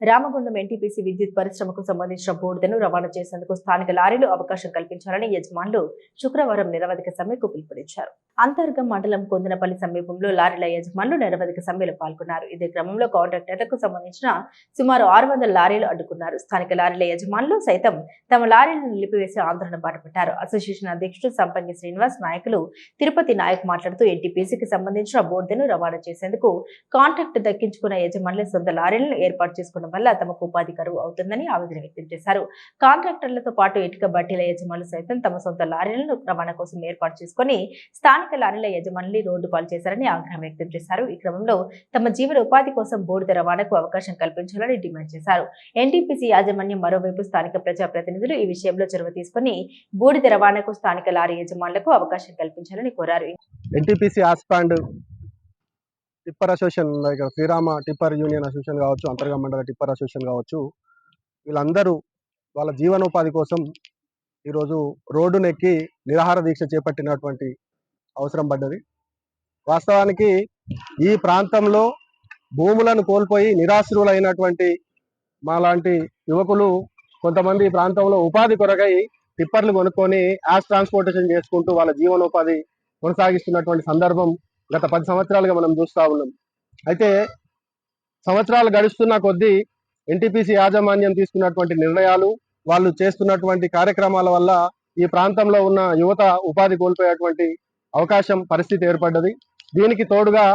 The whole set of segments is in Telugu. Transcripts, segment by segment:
రామగుండం ఎన్టీపీసీ విద్యుత్ పరిశ్రమకు సంబంధించిన బోర్డును రవాణా చేసేందుకు స్థానిక లారీలు అవకాశం కల్పించాలని యజమానులు శుక్రవారం నిరవధిక సమ్మెకు పిలుపునిచ్చారు. అంతర్గం మండలం కొందనపల్లి సమీపంలో లారీల యజమానులు నిరవధిక సమ్మెలో పాల్గొన్నారు. ఇదే క్రమంలో కాంట్రాక్టర్లకు సంబంధించిన సుమారు ఆరు వందల లారీలు అడ్డుకున్నారు. స్థానిక లారీల యజమానులు సైతం తమ లారీలను నిలిపివేసి ఆందోళన బాటపట్టారు అసోసియేషన్ అధ్యక్షుడు సంపంగి శ్రీనివాస్ నాయకులు తిరుపతి నాయక్ మాట్లాడుతూ ఎన్టీపీసీకి సంబంధించిన బోర్డును రవాణా చేసేందుకు కాంట్రాక్ట్ దక్కించుకున్న యజమానులు సొంత లారీలను ఏర్పాటు చేసుకోవడం వల్ల తమకు ఉపాధి కరువు అవుతుందని ఆవేదన వ్యక్తం చేశారు. కాంట్రాక్టర్లతో పాటు ఇటుక బట్టీల యజమానులు సైతం తమ సొంత లారీలను రవాణా కోసం ఏర్పాటు చేసుకుని స్థానిక లారీల యజమానుల్ని రోడ్డు పాలు చేశారని ఆగ్రహం వ్యక్తం చేశారు. ఈ క్రమంలో తమ జీవన ఉపాధి కోసం బోర్డు రవాణాకు అవకాశం కల్పించాలని డిమాండ్ చేశారు. ఎన్టీపీసీ యాజమాన్యం మరోవైపు స్థానిక ప్రజాప్రతినిధులు ఈ విషయంలో చొరవ తీసుకుని బూడిద రవాణాకు స్థానిక లారీ యజమానులకు అవకాశం కల్పించాలని కోరారు. NTPC ash pond tipper association like Srirama tipper union association కావచ్చు అంతర్గా మండల టిప్పర్ అసోసియేషన్ కావచ్చు వీళ్ళందరూ వాళ్ళ జీవనోపాధి కోసం ఈరోజు రోడ్డునెక్కి నిరాహార దీక్ష చేపట్టినటువంటి అవసరం పడ్డది. వాస్తవానికి ఈ ప్రాంతంలో భూములను కోల్పోయి నిరాశ్రులైనటువంటి మాలాంటి యువకులు కొంతమంది ఈ ప్రాంతంలో ఉపాధి కొరకై టిప్పర్లు కొనుక్కొని యాస్ ట్రాన్స్పోర్టేషన్ చేసుకుంటూ వాళ్ళ జీవనోపాధి కొనసాగిస్తున్నటువంటి సందర్భం గత పది సంవత్సరాలుగా మనం చూస్తూ ఉన్నాం. అయితే సంవత్సరాలు గడుస్తున్న కొద్దీ ఎన్టీపీసీ యాజమాన్యం తీసుకున్నటువంటి నిర్ణయాలు వాళ్ళు చేస్తున్నటువంటి కార్యక్రమాల వల్ల ఈ ప్రాంతంలో ఉన్న యువత ఉపాధి కోల్పోయేటువంటి అవకాశం పరిస్థితి ఏర్పడ్డది. దీనికి తోడుగా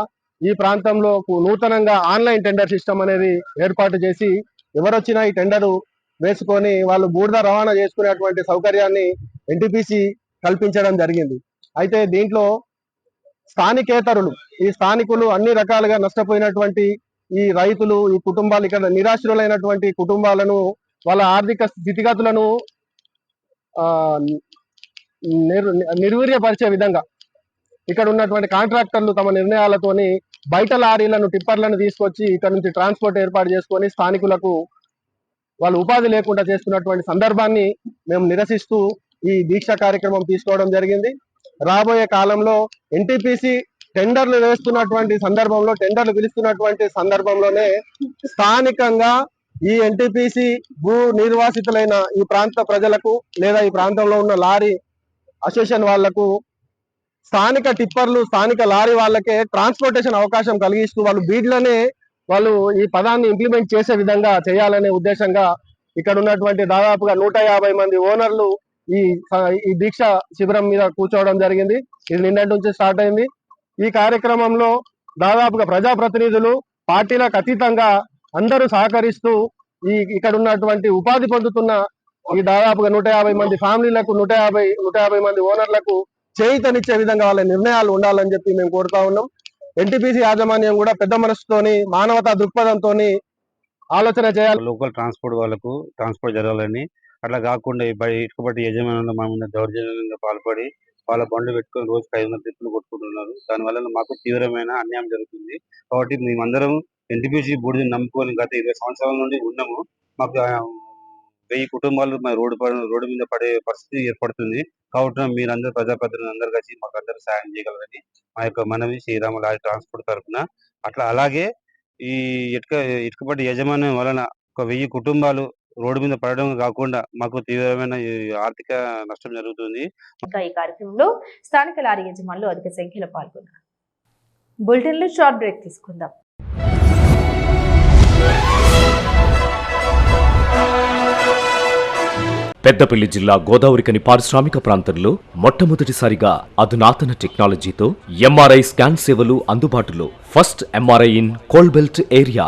ఈ ప్రాంతంలో నూతనంగా ఆన్లైన్ టెండర్ సిస్టమ్ అనేది ఏర్పాటు చేసి ఎవరొచ్చినా ఈ టెండరు వేసుకొని వాళ్ళు బూడిద రవాణా చేసుకునేటువంటి సౌకర్యాన్ని ఎన్టీపీసీ కల్పించడం జరిగింది. అయితే దీంట్లో స్థానికేతరులు ఈ స్థానికులు అన్ని రకాలుగా నష్టపోయినటువంటి ఈ రైతులు ఈ కుటుంబాలు ఇక్కడ నిరాశ్రులైనటువంటి కుటుంబాలను వాళ్ళ ఆర్థిక స్థితిగతులను ఆ నిర్ నిర్వీర్యపరిచే విధంగా ఇక్కడ ఉన్నటువంటి కాంట్రాక్టర్లు తమ నిర్ణయాలతోని బయట లారీలను టిప్పర్లను తీసుకొచ్చి ఇక్కడ నుంచి ట్రాన్స్పోర్ట్ ఏర్పాటు చేసుకొని స్థానికులకు వాళ్ళు ఉపాధి లేకుండా చేస్తున్నటువంటి సందర్భాన్ని మేము నిరసిస్తూ ఈ దీక్ష కార్యక్రమం తీసుకోవడం జరిగింది. రాబోయే కాలంలో ఎన్టీపీసీ టెండర్లు వేస్తున్నటువంటి సందర్భంలో టెండర్లు పిలుస్తున్నటువంటి సందర్భంలోనే స్థానికంగా ఈ ఎన్టీపీసీ భూ నిర్వాసితులైన ఈ ప్రాంత ప్రజలకు లేదా ఈ ప్రాంతంలో ఉన్న లారీ అసోసియేషన్ వాళ్ళకు స్థానిక టిప్పర్లు స్థానిక లారీ వాళ్ళకే ట్రాన్స్పోర్టేషన్ అవకాశం కలిగిస్తూ వాళ్ళు బీడ్లనే వాళ్ళు ఈ పదాన్ని ఇంప్లిమెంట్ చేసే విధంగా చేయాలనే ఉద్దేశంగా ఇక్కడ ఉన్నటువంటి దాదాపుగా నూట యాభై మంది ఓనర్లు ఈ ఈ దీక్ష శిబిరం మీద కూర్చోవడం జరిగింది. ఇది నిన్నటి నుంచి స్టార్ట్ అయింది. ఈ కార్యక్రమంలో దాదాపుగా ప్రజాప్రతినిధులు పార్టీలకు అతీతంగా అందరూ సహకరిస్తూ ఈ ఇక్కడ ఉన్నటువంటి ఉపాధి పొందుతున్న ఈ దాదాపుగా నూట యాభై మంది ఫ్యామిలీలకు నూట యాభై నూట యాభై మంది ఓనర్లకు చేయితనిచ్చే విధంగా వాళ్ళ నిర్ణయాలు ఉండాలని చెప్పి మేము కోరుతా ఉన్నాం. ఎన్టీపీసీ యాజమాన్యం కూడా పెద్ద మనసుతోని మానవతా దృక్పథంతోని ఆలోచన చేయాలి. లోకల్ ట్రాన్స్పోర్ట్ వాళ్ళకు ట్రాన్స్పోర్ట్ జరగాలని అట్లా కాకుండా ఈ బయ ఇటుకబట్టి యజమానులు మా మీద దౌర్జన్యంగా పాల్పడి వాళ్ళ బండ్లు పెట్టుకొని రోజుకి ఐదు వందల ట్రిప్పులు కొట్టుకుంటున్నారు. దానివల్ల మాకు తీవ్రమైన అన్యాయం జరుగుతుంది. కాబట్టి మేమందరం ఎన్టీపీసీ బూడిదని నమ్ముకొని గత ఇరవై సంవత్సరాల నుండి ఉన్నాము. మాకు వెయ్యి కుటుంబాలు మా రోడ్డు పడ- రోడ్డు మీద పడే పరిస్థితి ఏర్పడుతుంది. కాబట్టి మీరందరూ ప్రజాప్రతినిధులు అందరు కలిసి మాకు అందరూ సాయం చేయగలరని మా యొక్క మనవి శ్రీరామ లారీ ట్రాన్స్పోర్ట్ తరఫున. అట్లా అలాగే ఈ ఇటుక ఇటుకపడ్డ యజమాన్యం వలన ఒక వెయ్యి కుటుంబాలు రోడ్డు మీద పడడం కాకుండా మాకు తీవ్రమైన ఆర్థిక నష్టం జరుగుతుంది. ఇంకా ఈ కార్యక్రమంలో స్థానిక లారీ యజమానులు అధిక సంఖ్యలో పాల్గొన్నారు. బులెటిన్లో షార్ట్ బ్రేక్ తీసుకుందాం. పెద్దపల్లి జిల్లా గోదావరికని పారిశ్రామిక ప్రాంతంలో మొట్టమొదటిసారిగా అధునాతన టెక్నాలజీతో ఎంఆర్ఐ స్కాన్ సేవలు అందుబాటులో. First MRI in coal belt area.